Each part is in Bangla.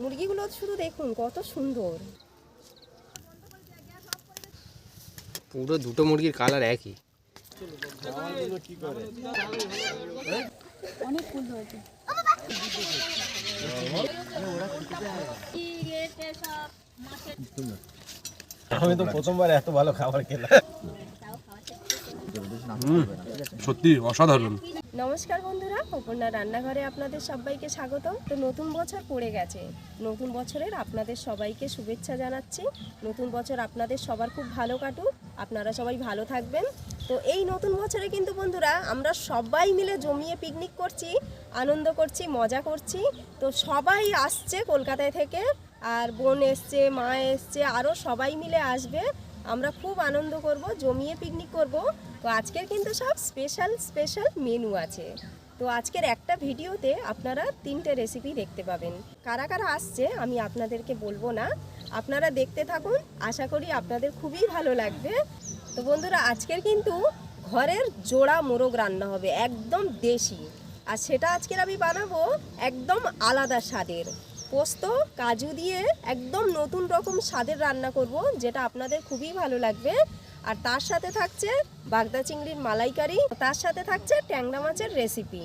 মুরগিগুলো শুধু দেখুন কত সুন্দর। পুরো দুটো মুরগির কালার একই। আমি তো প্রথমবার এত ভালো খাবার খেলাম। সত্যি অসাধারণ। নমস্কার বন্ধুরা অপর্ণা রান্নাঘরে আপনাদের সবাইকে স্বাগত তো নতুন বছর পড়ে গেছে। নতুন বছরের আপনাদের সবাইকে শুভেচ্ছা জানাচ্ছি। নতুন বছর আপনাদের সবার খুব ভালো কাটুক। আপনারা সবাই ভালো থাকবেন। তো এই নতুন বছরে কিন্তু বন্ধুরা, আমরা সবাই মিলে জমিয়ে পিকনিক করছি, আনন্দ করছি, মজা করছি। তো সবাই আসছে কলকাতায় থেকে, আর বোন এসছে, মা এসছে আরও সবাই মিলে আসবে। আমরা খুব আনন্দ করব, জমিয়ে পিকনিক করব। তো আজকের কিন্তু সব স্পেশাল স্পেশাল মেনু আছে। তো আজকের একটা ভিডিওতে আপনারা তিনটে রেসিপি দেখতে পাবেন। কারা কারা আসছে আমি আপনাদেরকে বলব না। আপনারা দেখতে থাকুন, আশা করি আপনাদের খুবই ভালো লাগবে। তো বন্ধুরা, আজকের কিন্তু ঘরের জোড়া মোরগ রান্না হবে, একদম দেশি। আর সেটা আজকের আমি বানাবো একদম আলাদা স্বাদের। পোস্ত, কাজু দিয়ে একদম নতুন রকম স্বাদের রান্না করব, যেটা আপনাদের খুবই ভালো লাগবে। আর তার সাথে থাকছে বাগদা চিংড়ির মালাইকারি, তার সাথে থাকছে ট্যাংরা মাছের রেসিপি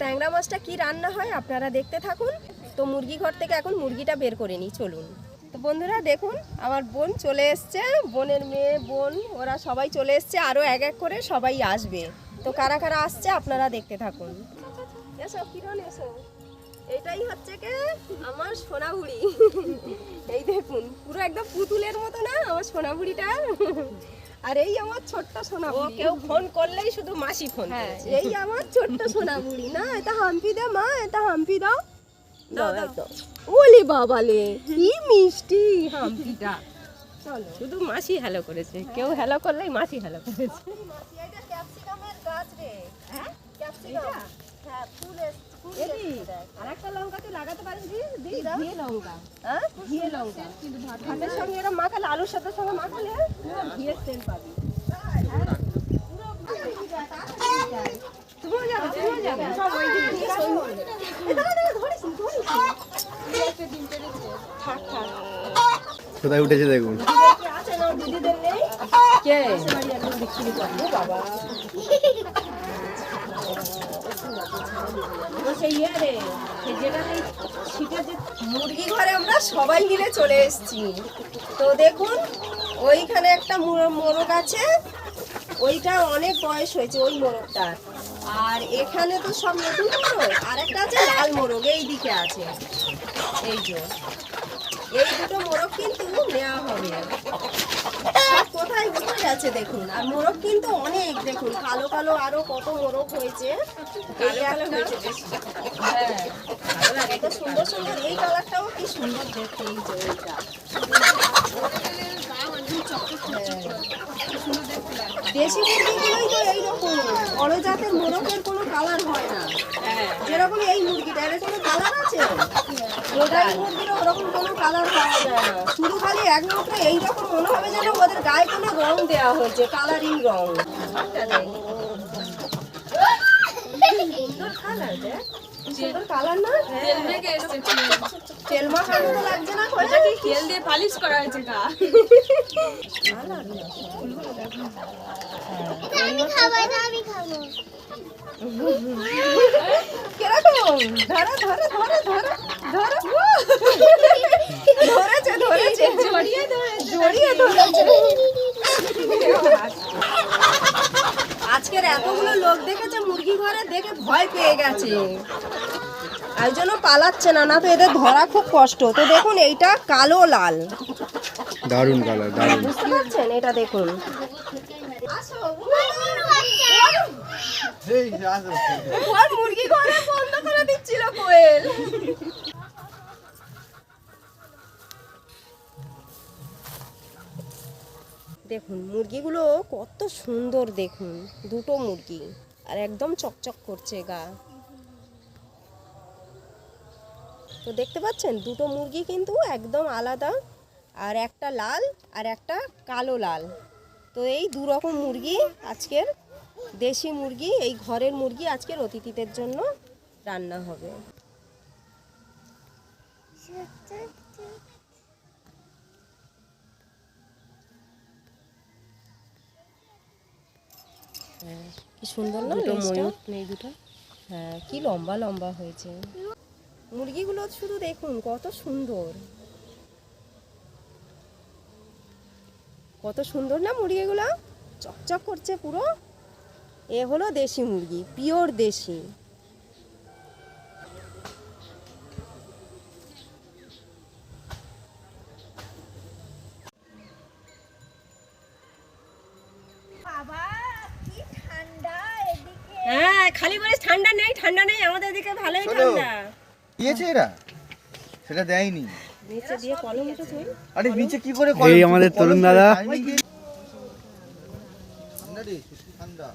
ট্যাংরা মাছটা কি রান্না হয় আপনারা দেখতে থাকুন। তো মুরগি ঘর থেকে এখন মুরগিটা বের করে নিই, চলুন। তো বন্ধুরা, দেখুন, আমার বোন চলে এসছে। বোনের মেয়ে, বোন, ওরা সবাই চলে এসছে। আরও এক এক করে সবাই আসবে। তো কারা কারা আসছে আপনারা দেখতে থাকুন। এসব কিরণ, এসো। এটাই হচ্ছে কে? আমার সোনাবুড়ি এই দেখুন পুরো একদম পুতুলের মতো না আমার সোনাবুড়িটা আর এই আমার ছোট্ট সোনাবুড়ি কেউ ফোন করলেই শুধু মাসি ফোন এই আমার ছোট্ট সোনাবুড়ি না এটা হাম্পি দে মা এটা হাম্পি দাও। দাও দাও দাও। ওলি বাবালে কি মিষ্টি হাম্পিটা। চলো। শুধু মাসি হ্যালো করেছে। কেউ হ্যালো করলেই মাসি হ্যালো করেছে। এটা ক্যাপসিকামের গাছ রে। হ্যাঁ? ক্যাপসিকাম হ্যাঁ ফুল এস- ফুল এসছে দেখ। আর একটা লঙ্কা তুই লাগাতে পারিস ঘিয়ে লঙ্কা। হ্যাঁ? ঘিয়ে লঙ্কা। ভাতের সঙ্গে এরকম মাখালে আলুর সাথে সঙ্গে মাখালে? পুরো ঘিয়ের তেল পাবি। তুমিও যাবে তুমিও যাবে। সব ওই দিকে। দিয়ে সই হবে। এ দাঁড়া, দাঁড়া, ধরিস ধরিস থাক, থাক। কোথায় উঠেছে দেখুন। দিদিদের নেই? কে? বাবা। সেই ইয়ে রে, সেই যেটা সেই শীতের যে মুরগি ঘরে আমরা সবাই মিলে চলে এসেছি। তো দেখুন, ওইখানে একটা মোর- মোরগ আছে, ওইটা অনেক বয়স হয়েছে ওই মোরগটা আর এখানে তো সব নতুন মোরগ আর একটা আছে লাল মোরগ, এই দিকে আছে। এই যে, এই দুটো মোরগ কিন্তু নেওয়া হবে। আছে দেখুন। আর মোরগ কিন্তু অনেক দেখুন কালো কালো আরও কত মোরগ হয়েছে। হ্যাঁ এত সুন্দর সুন্দর এই কালারটাও কি সুন্দর। দেখতে এই যে এইটা। দেশি মুরগিগুলোই তো এইরকম। বড় জাতের মোরগের কোনো কালার হয় না। যেরকম এই মুরগিটা এর কোনো কালার আছে? রোজাই মুরগির ওরকম কোনো কালার পাওয়া যায় না। শুধু খালি একমাত্র এইরকম মনে হবে যেন ওদের গায়ে কোনো রং দেওয়া হয়েছে কালারিং রং। সুন্দর কালার দেখ। কি সুন্দর কালার না? তেল লাগছে না ওইটা কি তেল দিয়ে পালিশ করা হয়েছে গা কীরকম? ধরো ধরো ধরো ধরো ধরো। ধরেছে ধরেছে। জড়িয়ে ধরেছে। জড়িয়ে ধরেছে। আজকের এতগুলো লোক দেখেছে মুরগি ঘরে দেখে ভয় পেয়ে গেছে। এই জন্য পালাচ্ছে না না তো এদের ধরা খুব কষ্ট। তো দেখুন এইটা কালো লাল। দারুণ কালার দারুণ। বুঝতে পারছেন? এটা দেখুন। মুরগি ঘরে বন্ধ করে দিচ্ছিল কোয়েল। দেখুন, মুরগিগুলো কত সুন্দর দেখুন, দুটো মুরগি, আর একদম চকচক করছে গা। তো দেখতে পাচ্ছেন, দুটো মুরগি কিন্তু একদম আলাদা, আর একটা লাল আর একটা কালো লাল। তো এই দু রকম মুরগি আজকের দেশি মুরগি, এই ঘরের মুরগি আজকের অতিথিদের জন্য রান্না হবে। কি সুন্দর না দুটো ময়ূর। নেই দুটো? হ্যাঁ কি লম্বা লম্বা হয়েছে। মুরগিগুলো শুধু দেখুন কত সুন্দর। কত সুন্দর না মুরগিগুলো? চকচক করছে পুরো। এ হলো দেশি মুরগি পিওর দেশি। খালি বলিস ঠান্ডা নেই ঠান্ডা নেই আমাদের দিকে ভালোই ঠান্ডা। দিয়েছে এরা? সেটা দেয়নি। নিচে দিয়ে কলম তুই আরে নিচে কি করে এই আমাদের তরুণ দাদা। ঠান্ডা রে ঠান্ডা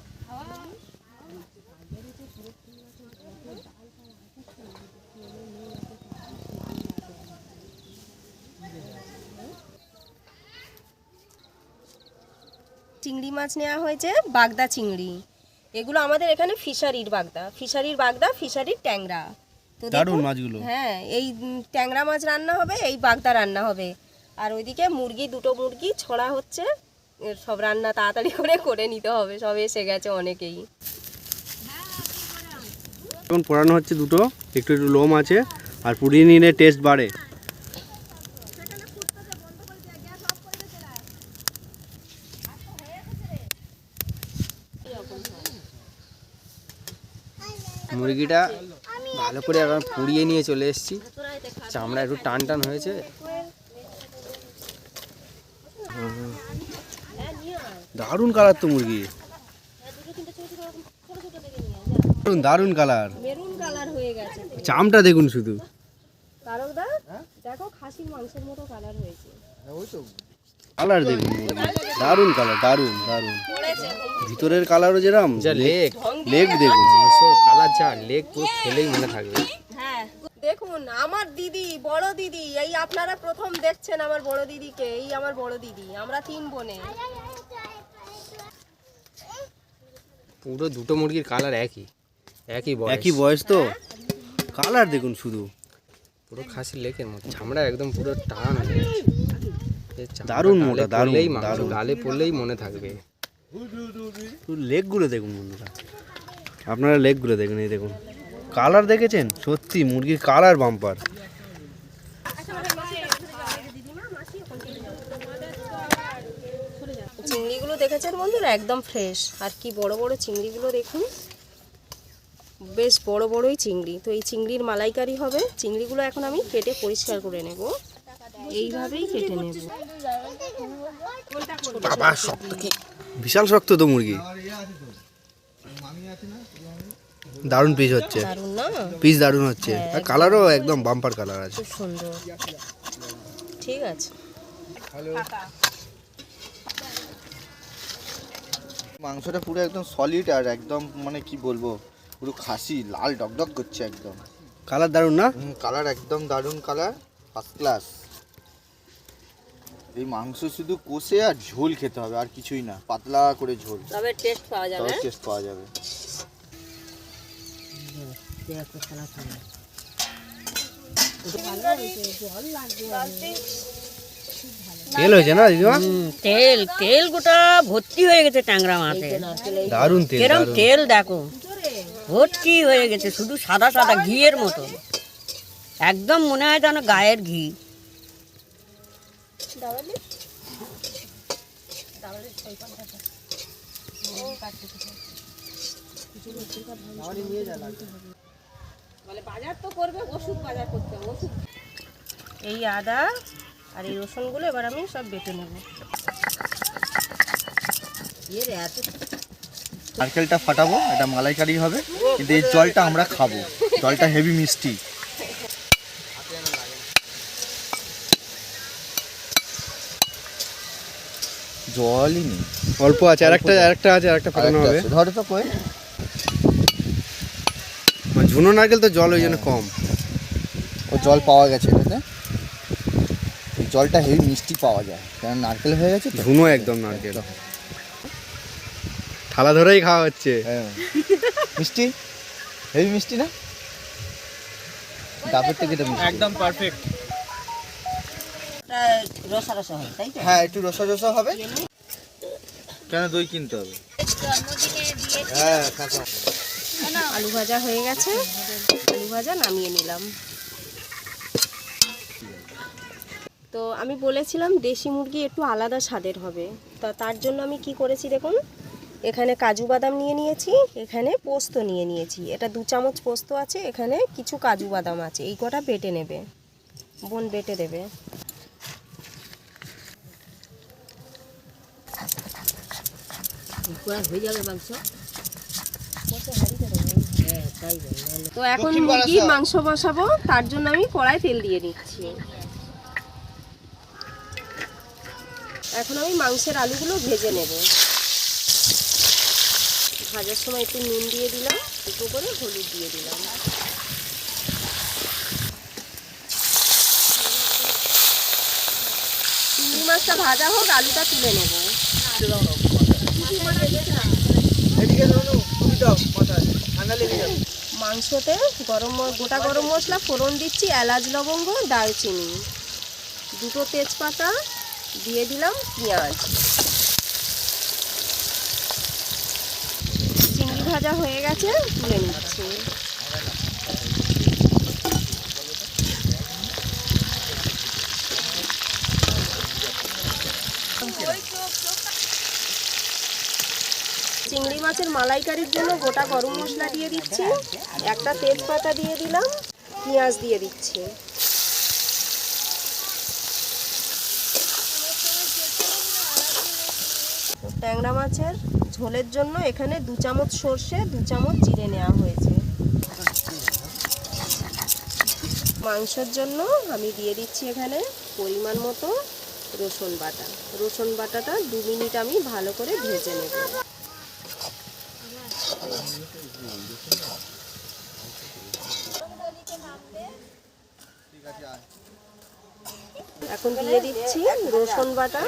চিংড়ি মাছ নেওয়া হয়েছে বাগদা চিংড়ি। এগুলো আমাদের এখানে ফিশারির বাগদা। ফিশারির বাগদা ফিশারির ট্যাংরা। তো দারুণ মাছগুলো। হ্যাঁ এই ট্যাংরা মাছ রান্না হবে এই বাগদা রান্না হবে। আর ওইদিকে মুরগি দুটো মুরগি ছড়া হচ্ছে। সব রান্না তাড়াতাড়ি করে করে নিতে হবে সব এসে গেছে অনেকেই। এখন পোড়ানো হচ্ছে দুটো একটু একটু লোম আছে আর পুড়িয়ে নিলে টেস্ট বাড়ে। মুরগিটা ভালো করে এখন পুড়িয়ে নিয়ে চলে এসেছি। চামড়া একটু টান টান হয়েছে। দারুণ কালার তো মুরগি। দারুণ দারুণ কালার। মেরুন কালার হয়ে গেছে চামটা দেখুন শুধু দেখো খাসির মাংসের মতো কালার হয়েছে। কালার দেখুন দারুণ কালার দারুণ দারুণ। ভিতরের কালারও যেরকম যা লেক লেগ দেখুন কালার যা লেক পুরো খেলেই মনে থাকবে। হ্যাঁ দেখুন আমার দিদি বড় দিদি এই আপনারা প্রথম দেখছেন আমার বড় দিদিকে এই আমার বড় দিদি আমরা তিন বোনে। পুরো দুটো মুরগির কালার একই একই বয়স। একই বয়স তো? কালার দেখুন শুধু। পুরো খাসির লেকের মতো চামড়া একদম পুরো টান। এ দারুণ গালে মোটা, দারুণ, পড়লেই দারুণ। গালে পড়লেই মনে থাকবে। লেগগুলো দেখুন বন্ধুরা। আপনারা লেগগুলো দেখুন এই দেখুন। কালার দেখেছেন? সত্যি মুরগির কালার বাম্পার। চিংড়িগুলো দেখেছেন বন্ধুরা? একদম ফ্রেশ আর কি বড় বড় চিংড়িগুলো দেখুন। বেশ বড় বড়ই চিংড়ি। তো এই চিংড়ির মালাইকারি হবে। চিংড়িগুলো এখন আমি কেটে পরিষ্কার করে নেব। এইভাবেই কেটে নেব। বিশাল শক্ত তো মুরগি। দারুণ পিস হচ্ছে। পিস দারুণ হচ্ছে। আর কালারও একদম বাম্পার কালার আছে। খুব সুন্দর। ঠিক আছে। মাংসটা পুরো একদম সলিড আর একদম মানে কি বলব পুরো খাসি লাল ডকডক করছে একদম। কালার দারুণ না? কালার একদম দারুণ কালার ফার্স্ট ক্লাস এই মাংস শুধু কষে আর ঝোল খেতে হবে আর কিছুই না। পাতলা করে ঝোল। তবে টেস্ট পাওয়া যাবে। তবে টেস্ট পাওয়া যাবে। তেল হয়েছে না দিদিমা? তেল তেল গোটা ভর্তি হয়ে গেছে ট্যাংরা মাছে দারুণ তেল দারুণ। তেল দেখো। ভর্তি হয়ে গেছে শুধু সাদা সাদা ঘিয়ের মতো। একদম মনে হয় যেন গায়ের ঘি। বলে বাজার তো করবে ওষুধ বাজার করতে হবে ওষুধ। এই আদা আর এই রসুনগুলো এবার আমি সব বেটে নেব। নারকেলটা ফাটাবো এটা মালাইকারি হবে কিন্তু এই জলটা আমরা খাব। জলটা হেভি মিষ্টি। জলই নেই। অল্প আছে আর একটা আর একটা আছে আর একটা ফাটানো হবে। ধরো তো কই। মানে ঝুনো নারকেল তো জল ওই জন্য কম। ও জল পাওয়া গেছে এটাতে। জলটা হেভি মিষ্টি পাওয়া যায়। কারণ নারকেল হয়ে গেছে ঝুনো একদম নারকেল। থালা ধরেই খাওয়া হচ্ছে। হ্যাঁ। মিষ্টি? হেভি মিষ্টি না? ডাবের থেকে মিষ্টি। একদম পারফেক্ট রসা রসা হয় তাই তো? হ্যাঁ একটু রসা রসা হবে। কেন দই কিনতে হবে? হ্যাঁ কাঁচা আলু ভাজা হয়ে গেছে। আলু ভাজা নামিয়ে নিলাম। তো আমি বলেছিলাম দেশি মুরগি একটু আলাদা স্বাদের হবে। তা তার জন্য আমি কি করেছি দেখুন? এখানে কাজু বাদাম নিয়ে নিয়েছি এখানে পোস্ত নিয়ে নিয়েছি। এটা দু চামচ পোস্ত আছে এখানে কিছু কাজু বাদাম আছে। এই কটা বেটে নেবে। বোন বেটে দেবে। হয়ে যাবে মাংস তো এখন মুরগির মাংস বসাবো তার জন্য আমি কড়াই তেল দিয়ে নিচ্ছি। এখন আমি মাংসের আলুগুলো ভেজে নেব। ভাজার সময় একটু নুন দিয়ে দিলাম অল্প করে হলুদ দিয়ে দিলাম। চিংড়ি মাছটা ভাজা হোক আলুটা তুলে নেব। মাংসতে গরম গোটা গরম মশলা, ফোড়ন দিচ্ছি, এলাচ, লবঙ্গ, দারচিনি। দুটো তেজপাতা, দিয়ে দিলাম পেঁয়াজ। চিংড়ি ভাজা হয়ে গেছে, তুলে নিচ্ছি চিংড়ি মাছের মালাইকারির জন্য গোটা গরম মশলা দিয়ে দিচ্ছি। একটা তেজপাতা দিয়ে দিলাম, পেঁয়াজ দিয়ে দিচ্ছি। ট্যাংরা মাছের ঝোলের জন্য এখানে দু চামচ সর্ষে, দু চামচ জিরে নেওয়া হয়েছে। মাংসের জন্য আমি দিয়ে দিচ্ছি এখানে পরিমাণ মতো রসুন বাটা। রসুন বাটাটা দু মিনিট আমি ভালো করে ভেজে নেব। এখন দিয়ে দিচ্ছি রসুন বাটা।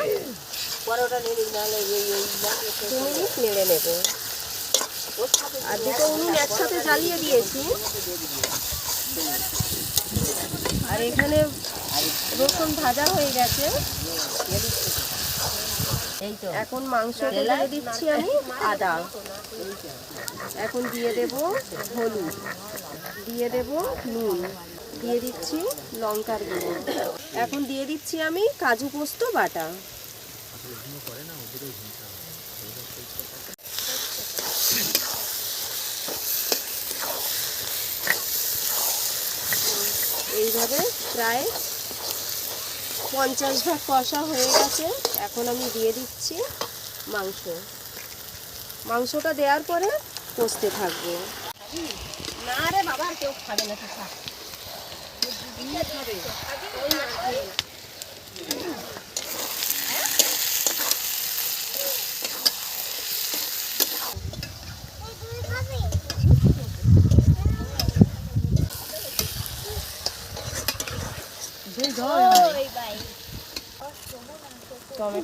দু মিনিট নেড়ে নেব। আর দুটো উনুন একসাথে জ্বালিয়ে দিয়েছি। আর এখানে রসুন ভাজা হয়ে গেছে। এখন মাংস দিয়ে দিচ্ছি আমি আদা। এখন দিয়ে দেব হলুদ। দিয়ে দেব নুন। দিয়ে দিচ্ছি লঙ্কার গুঁড়ো। এখন দিয়ে দিচ্ছি আমি কাজু পোস্ত বাটা। এইভাবে প্রায় পঞ্চাশ ভাগ কষা হয়ে গেছে। এখন আমি দিয়ে দিচ্ছি মাংস। মাংসটা দেওয়ার পরে কষতে থাকব। না রে বাবা কেউ খাবে না তো খা।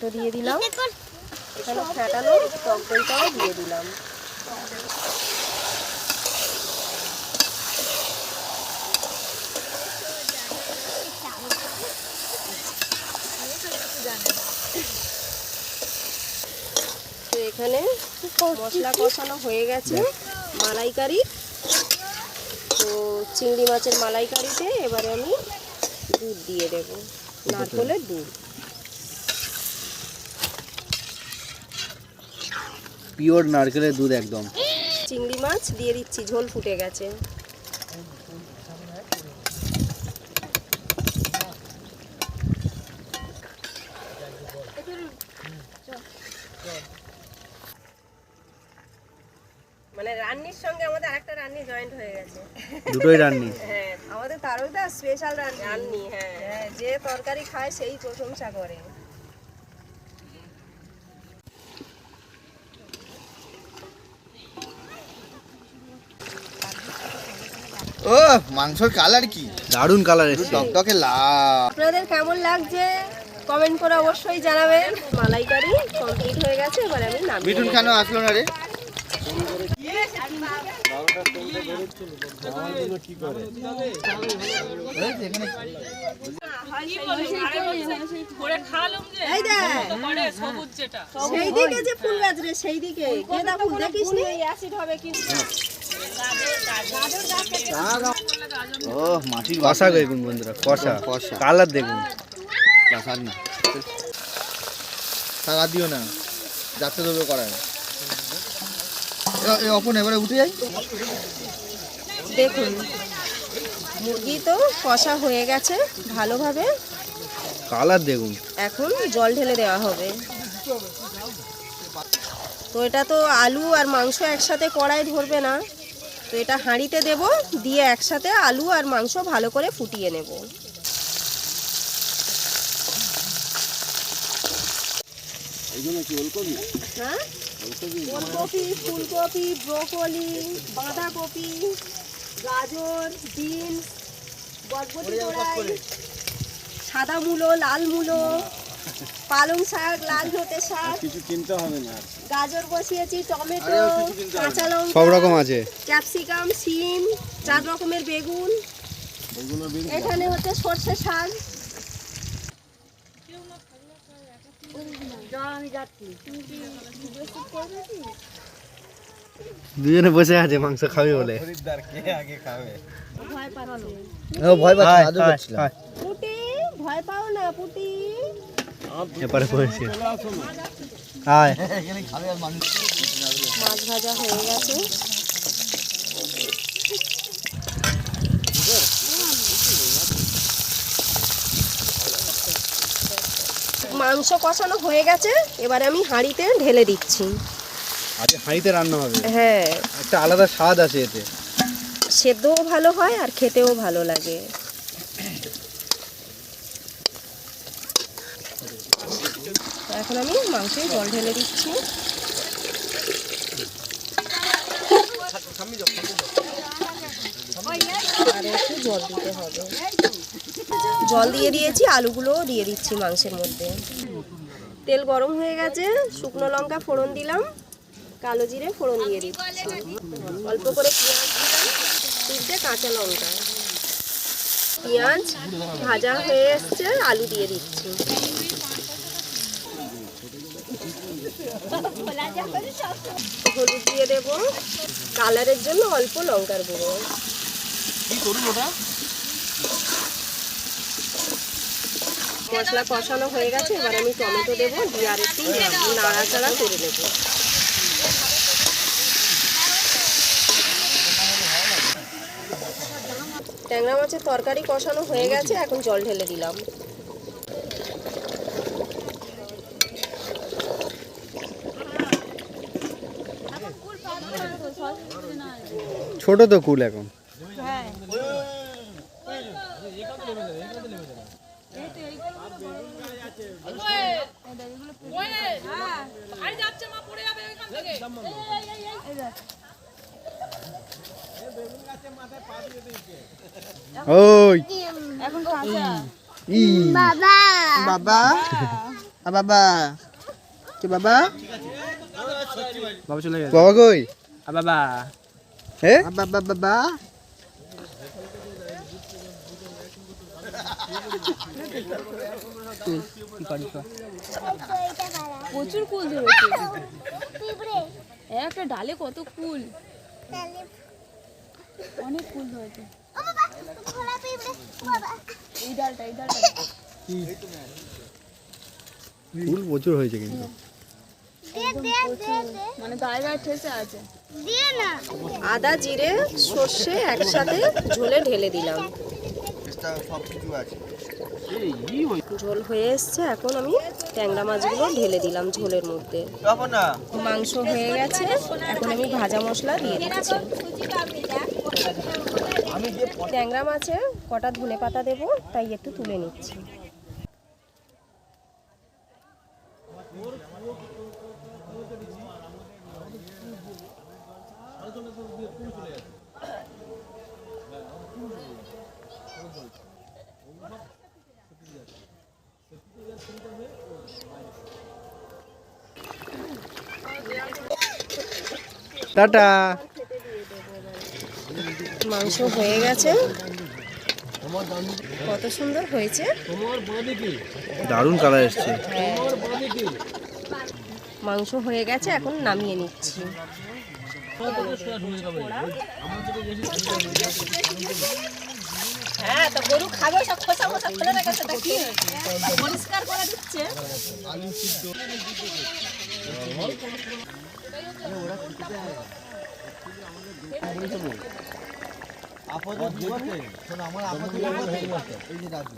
টমেটো দিয়ে দিলাম। এখানে ফ্যাটানো টক দইটাও দিয়ে দিলাম। তো এখানে মশলা কষানো হয়ে গেছে মালাইকারি। তো চিংড়ি মাছের মালাইকারিতে এবারে আমি দুধ দিয়ে দেবো। নারকলের দুধ। পিওর নারকেলের দুধ একদম। চিংড়ি মাছ দিয়ে দিচ্ছি ঝোল ফুটে গেছে। মানে রান্নির সঙ্গে আমাদের আরেকটা রান্নি জয়েন্ট হয়ে গেছে। দুটোই রান্নি? হ্যাঁ আমাদের তারকদা স্পেশাল রান্নি। হ্যাঁ যে তরকারি খায় সেই প্রশংসা করে। ও মাংসর কালার কি? দারুণ কালার এসছে। টকটকে লাল। আপনাদের কেমন লাগছে? কমেন্ট করে অবশ্যই জানাবেন। মালাইকারি কমপ্লিট হয়ে গেছে এবার আমি নামিয়ে মিঠুন। কেন আসলো না রে। এই সেই দিকে যে ফুল গাছ রে সেই দিকে দেখিস অ্যাসিড হবে কিন্তু। ও মাটির কষা বন্ধুরা কষা। কষা। কালার দেখুন। বাসার না। টাকা দিও না করায়। অপন এবারে উঠে যাই। দেখুন মুরগি তো কষা হয়ে গেছে ভালোভাবে। কালার দেখুন। এখন জল ঢেলে দেওয়া হবে। তো এটা তো আলু আর মাংস একসাথে কড়াই ধরবে না। তো এটা হাঁড়িতে দেব দিয়ে একসাথে আলু আর মাংস ভালো করে ফুটিয়ে নেব। হ্যাঁ? ওলকপি? ফুলকপি ব্রোকলি বাঁধাকপি গাজর বিনস বরবটি সাদা মূলো লাল মূলো। পালং শাক লাল ধোতে শাক কিছু কিনতে হবে না গাজর বসিয়েছি টমেটো কাঁচা লঙ্কা সব রকম আছে। ক্যাপসিকাম সিম চার রকমের বেগুন। এখানে হচ্ছে সর্ষে শাক। দুজনে বসে আছে মাংস খাবে বলে। খরিদ্দার কে আগে খাবে? ও ভয় পাচ্ছি আদর করছিলাম। পুটি ভয় পাও না পুটি। এপারে পড়েছে। আয়। মাছ ভাজা হয়ে গেছে মাংস কষানো হয়ে গেছে এবারে আমি হাঁড়িতে ঢেলে দিচ্ছি। হাঁড়িতে রান্না হবে? হ্যাঁ। একটা আলাদা স্বাদ আছে এতে। সেদ্ধও ভালো হয় আর খেতেও ভালো লাগে। এখন আমি মাংসে জল ঢেলে দিচ্ছি। জল দিতে হবে। জল দিয়ে দিয়েছি, আলুগুলোও দিয়ে দিচ্ছি মাংসের মধ্যে। তেল গরম হয়ে গেছে, শুকনো লঙ্কা ফোড়ন দিলাম, কালো জিরে ফোড়ন দিয়ে দিচ্ছি। অল্প করে পেঁয়াজ দিলাম কাঁচা লঙ্কা। পেঁয়াজ ভাজা হয়ে এসছে, আলু দিয়ে দিচ্ছি। হলুদ দিয়ে দেব কালারের জন্য অল্প লঙ্কার গুঁড়ো। মশলা কষানো হয়ে গেছে এবার আমি টমেটো দেবো দিয়ে আর একটু নাড়াচাড়া করে নেব। ট্যাংরা মাছের তরকারি কষানো হয়ে গেছে এখন জল ঢেলে দিলাম। ছোট তো কুল এখন। ওই। ই। বাবা। আ বাবা। কে বাবা? বাবা চলে গেছে বাবা কই বাবা। হে আ বাবা বাবা প্রচুর কুল ধরেছে। একটা ডালে কত কুল? অনেক কুল ধরেছে। এই ডালটা এই ডালটা। ফুল প্রচুর হয়েছে কিন্তু। মানে গায়ে গায়ে ঠেসে আছে। আদা জিরে সর্ষে একসাথে ঝোলে ঢেলে দিলাম। ঝোল হয়ে এসছে এখন আমি ট্যাংরা মাছগুলো ঢেলে দিলাম ঝোলের মধ্যে। মাংস হয়ে গেছে এখন আমি ভাজা মশলা দিয়ে দিচ্ছি। ট্যাংরা মাছে কটা ধনে পাতা দেবো তাই একটু তুলে নিচ্ছি। টাটা। মাংস হয়ে গেছে। কত সুন্দর হয়েছে। দারুণ কালার এসছে। মাংস হয়ে গেছে এখন নামিয়ে নিচ্ছি। হ্যাঁ তো গরু খাবে সব খোসা খোসা খুলে রেখেছে তা কি? পরিষ্কার করে দিচ্ছে।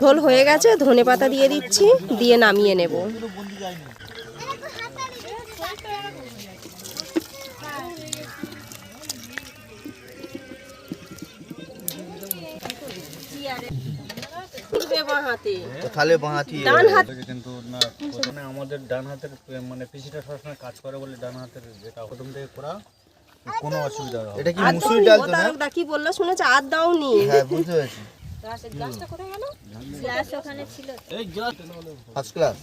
ঝোল হয়ে গেছে ধনে পাতা দিয়ে দিচ্ছি দিয়ে নামিয়ে নেব। তো তাহলে বাঁহাতি ডান হাত কিন্তু না প্রথমে আমাদের ডান হাতের মানে পিছিটা সবসময় কাজ করে বলে ডান হাতের যেটা প্রথম থেকে করা কোনো অসুবিধা হবে এটা কি মুসুর ডাল তো না? কি বলল শুনেছে? আর দাওনি। হ্যাঁ বুঝতে পেরেছি। ফার্স্ট ক্লাস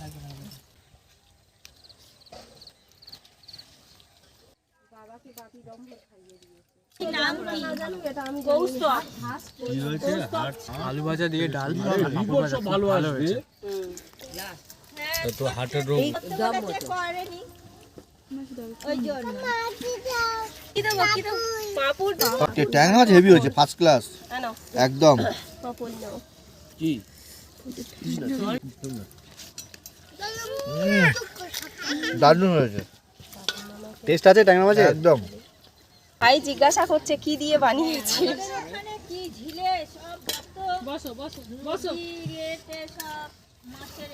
আলু ভাজা দিয়ে ডাল ভালো আসবে। তো হার্টের রোগ। ট্যাং মাছ হেভি হয়েছে ফার্স্ট ক্লাস একদম। কি? দারুণ হয়েছে। টেস্ট আছে ট্যাংরা মাছের? একদম। ভাই জিজ্ঞাসা করছে কি দিয়ে বানিয়েছিস?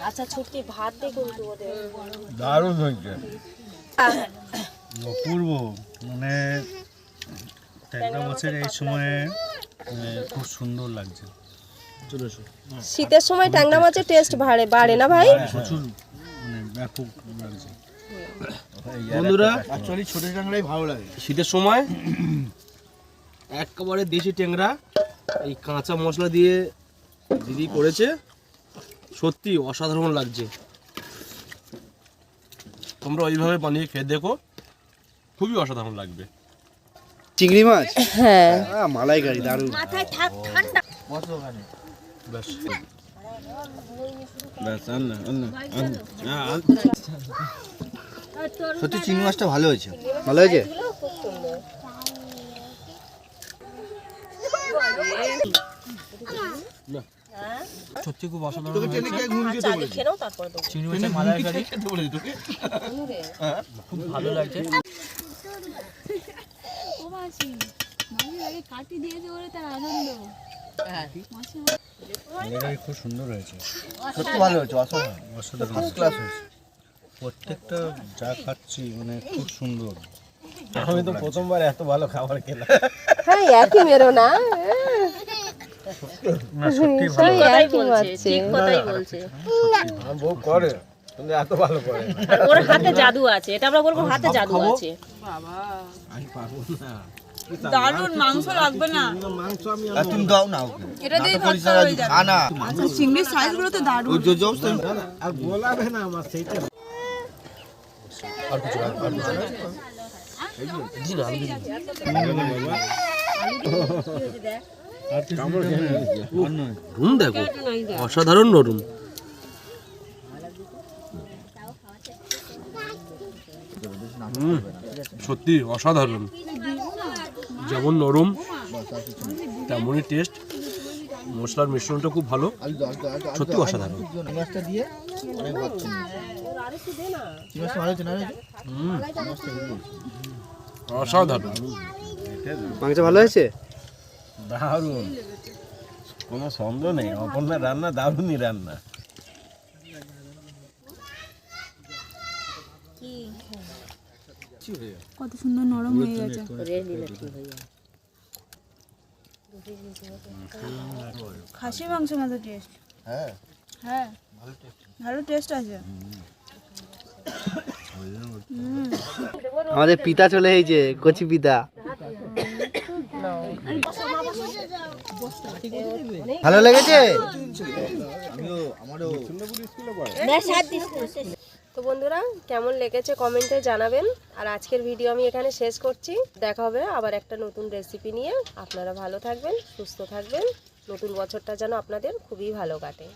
আচ্ছা ছুটকি ভাত দারুণ হয়েছে। অপূর্ব মানে ট্যাংরা মাছের এই সময়ে মানে খুব সুন্দর লাগছে। শীতের সময় ট্যাংরা মাছের টেস্ট বাড়ে বাড়ে না ভাই? প্রচুর মানে ব্যাপক লাগছে বন্ধুরা অ্যাকচুয়ালি ছোট ট্যাংরাই ভালো লাগে। শীতের সময় একেবারে দেশি ট্যাংরা এই কাঁচা মশলা দিয়ে দিদি করেছে। সত্যি অসাধারণ লাগছে। তোমরা ওইভাবে বানিয়ে খেয়ে দেখো খুবই অসাধারণ লাগবে। চিংড়ি মাছ? হ্যাঁ। মালাইকারি দারুণ। বসো ওখানে। ব্যাস। সত্যি চিংড়ি মাছটা ভালো হয়েছে। ভালো হয়েছে? সত্যি খুব অসাধারণ চালি খেলেও তারপরে দেবো চিংড়ি মাছের মালাইকারি। খুব ভালো লাগছে ও মাসি মাসির আগে কাটি দিয়েছে বলে তার আনন্দ খুব সুন্দর হয়েছে। সত্যি ভালো হয়েছে অসাধারণ। অসাধারণ ফার্স্ট ক্লাস হয়েছে। প্রত্যেকটা যা খাচ্ছি মানে খুব সুন্দর। আমি তো প্রথমবার এত ভালো খাবার খেলাম। হ্যাঁ একই মেরো না? না আমার না। আর ওর হাতে জাদু আছে এটা আমরা বলব হাতে জাদু আছে। দারুণ মাংস লাগবে না। আর তুমি দাও না ওকে। এটা দিয়ে করিস না রাজু, খা আচ্ছা চিংড়ির সাইজগুলো তো যে যে অবস্থা। আর না আমার সেইটা নুন দেখো অসাধারণ নরম। সত্যি অসাধারণ। যেমন নরম তেমনই টেস্ট মশলার মিশ্রণটা খুব ভালো সত্যি অসাধারণ। দিয়ে অসাধারণ। মাংস ভালো হয়েছে? দারুণ। কোনো সন্দেহ নেই রান্না দারুণই রান্না। কত সুন্দর নরম হয়ে গেছে। খাসি মাংস মতো টেস্ট হ্যাঁ। হ্যাঁ। ভালো টেস্ট আছে। আমাদের পিতা চলে এসেছে কচি পিতা। ভালো লেগেছে? তো বন্ধুরা, কেমন লেগেছে কমেন্টে জানাবেন। আর আজকের ভিডিও আমি এখানে শেষ করছি। দেখা হবে আবার একটা নতুন রেসিপি নিয়ে। আপনারা ভালো থাকবেন, সুস্থ থাকবেন। নতুন বছরটা যেন আপনাদের খুবই ভালো কাটে।